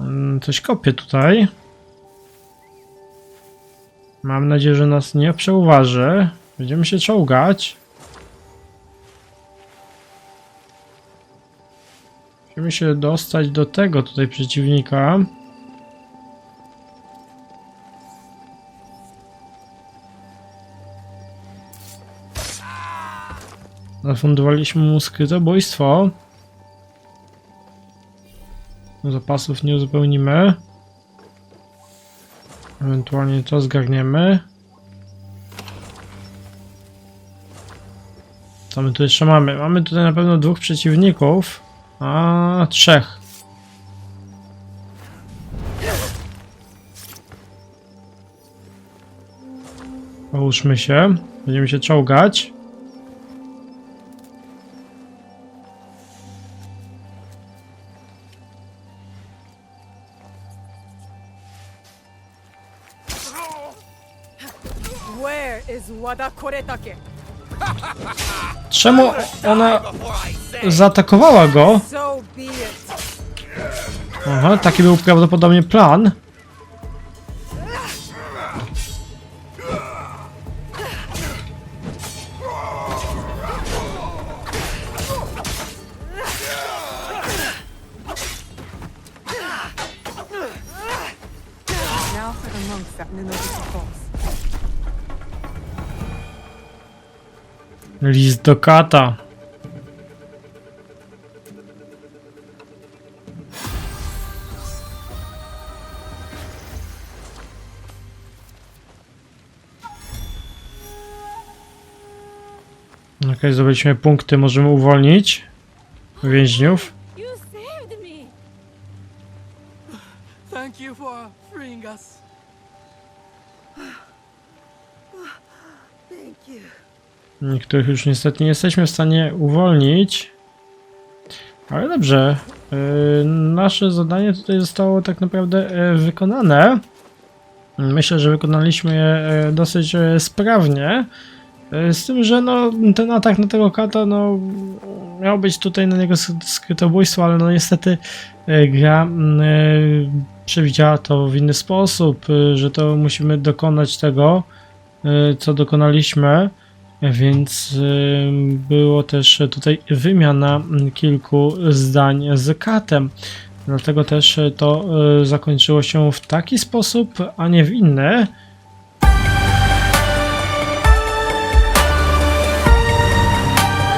Mm, Coś kopię tutaj. Mam nadzieję, że nas nie przeuważy. Będziemy się czołgać. Musimy się dostać do tego tutaj przeciwnika. Zafundowaliśmy mu skrytobójstwo. Zapasów nie uzupełnimy. Ewentualnie to zgarniemy. Co my tu jeszcze mamy? Mamy tutaj na pewno dwóch przeciwników. A trzech. Połóżmy się. Będziemy się czołgać. Czemu ona zaatakowała go? Aha, taki był prawdopodobnie plan. Now for the monks at Minoguchi Falls. List do kata. Okej, zdobyliśmy punkty, możemy uwolnić więźniów. You saved me! Thank you for freeing us. Thank you. Niektórych już niestety nie jesteśmy w stanie uwolnić. Ale dobrze. Yy, nasze zadanie tutaj zostało tak naprawdę e, wykonane. Myślę, że wykonaliśmy je e, dosyć e, sprawnie. Z tym, że no, ten atak na tego kata, no, miał być tutaj na niego sk- skrytobójstwo, ale no niestety gra przewidziała to w inny sposób, że to musimy dokonać tego, co dokonaliśmy. Więc było też tutaj wymiana mm, kilku zdań z katem. Dlatego też to y, zakończyło się w taki sposób, a nie w inny.